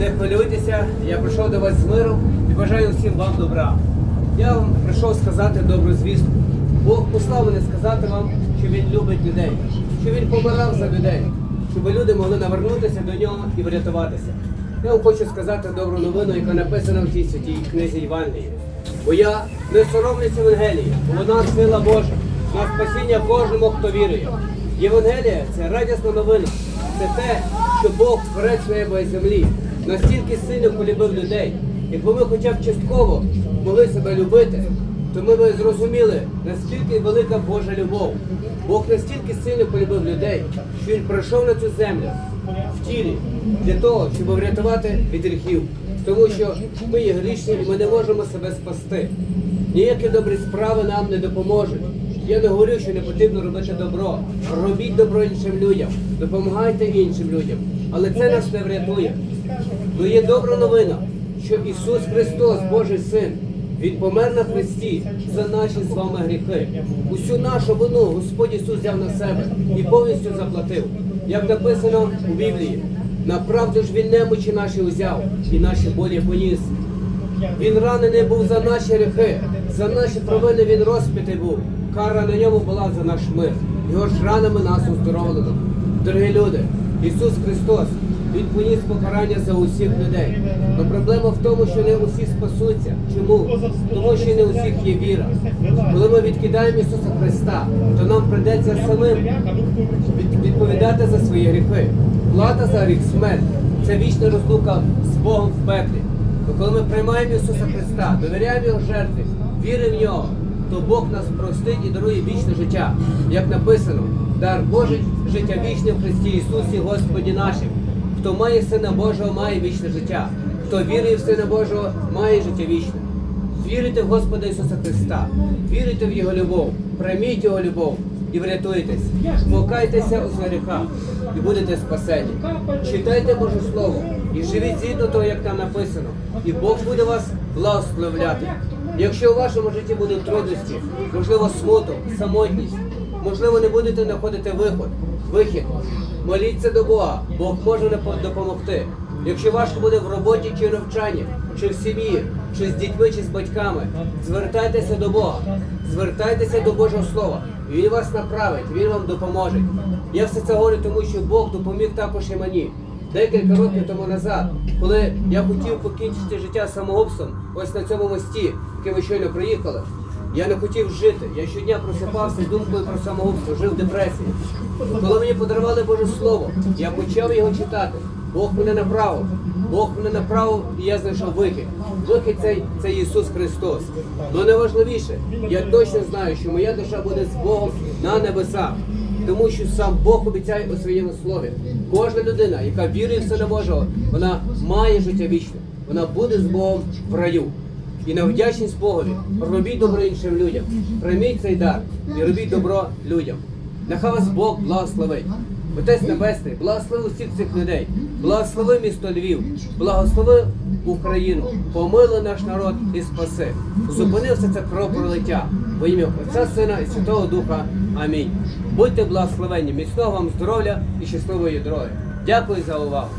не хвилюйтеся, я прийшов до вас з миром і бажаю всім вам добра. Я вам прийшов сказати добру звістку. Бог послав мене сказати вам, що Він любить людей, що Він помирав за людей, щоб люди могли навернутися до нього і врятуватися. Я вам хочу сказати добру новину, яка написана в тій святій книзі Івангелії. Бо я не соромлюсь Євангелії, бо вона сила Божа, на спасіння кожному, хто вірує. Євангелія це радісна новина. Це те, що Бог творець неба землі настільки сильно полюбив людей. Якби ми хоча б частково могли себе любити, то ми б зрозуміли, наскільки велика Божа любов. Бог настільки сильно полюбив людей, що Він прийшов на цю землю в тілі для того, щоб врятувати від гріхів. Тому що ми є грішні і ми не можемо себе спасти. Ніякі добрі справи нам не допоможуть. Я не говорю, що не потрібно робити добро. Робіть добро іншим людям, допомагайте іншим людям. Але це нас не врятує. Ну є добра новина, що Ісус Христос, Божий Син, Він помер на Христі за наші з вами гріхи. Усю нашу вину Господь Ісус взяв на себе і повністю заплатив. Як написано у Біблії, направду ж Він немочі наші узяв і наші болі поніс. Він ранений був за наші гріхи, за наші провини він розпитий був. Кара на ньому була за наш мир. Його ж ранами нас оздоровлено. Дорогі люди, Ісус Христос, Він поніс покарання за усіх людей. Но проблема в тому, що не усі спасуться. Чому? Тому що не у всіх є віра. Коли ми відкидаємо Ісуса Христа, то нам прийдеться самим відповідати за свої гріхи. Плата за гріх смерть це вічна розлука з Богом в пеклі. То коли ми приймаємо Ісуса Христа, довіряємо Його жертві, віримо в нього, то Бог нас простить і дарує вічне життя. Як написано, дар Божий життя вічне в Христі Ісусі Господі нашим. Хто має Сина Божого, має вічне життя. Хто вірує в Сина Божого, має життя вічне. Вірите в Господа Ісуса Христа, вірите в Його любов, прийміть Його любов і врятуйтесь. Покайтеся у гріхах і будете спасені. Читайте Боже Слово і живіть згідно того, як там написано. І Бог буде вас благословляти. Якщо у вашому житті будуть трудності, можливо, смуток, самотність, можливо, не будете знаходити виход, вихід. Моліться до Бога, Бог може нам допомогти. Якщо важко буде в роботі чи навчанні, чи в сім'ї, чи з дітьми, чи з батьками, звертайтеся до Бога, звертайтеся до Божого Слова. Він вас направить, Він вам допоможе. Я все це говорю, тому що Бог допоміг також і мені. Декілька років тому назад, коли я хотів покінчити життя самогубством, ось на цьому мості, який ви щойно приїхали, я не хотів жити. Я щодня просипався з думкою про самогубство, жив в депресії. Коли мені подарували Боже Слово, я почав його читати. Бог мене направив. Бог мене направив, і я знайшов вихід. Вихід цей це Ісус Христос. Но найважливіше, я точно знаю, що моя душа буде з Богом на небесах. Тому що сам Бог обіцяє у своєму слові. Кожна людина, яка вірує в Сина Божого, вона має життя вічне. Вона буде з Богом в раю. І на вдячність Богові робіть добро іншим людям. Прийміть цей дар і робіть добро людям. Нехай вас Бог благословить. Отець Небесний, благослови усіх цих людей, благослови місто Львів, благослови Україну, помили наш народ і спаси. Зупини все це кровопролиття во ім'я Отця, Сина і Святого Духа. Амінь. Будьте благословенні, міцного вам здоров'я і щасливої дороги. Дякую за увагу.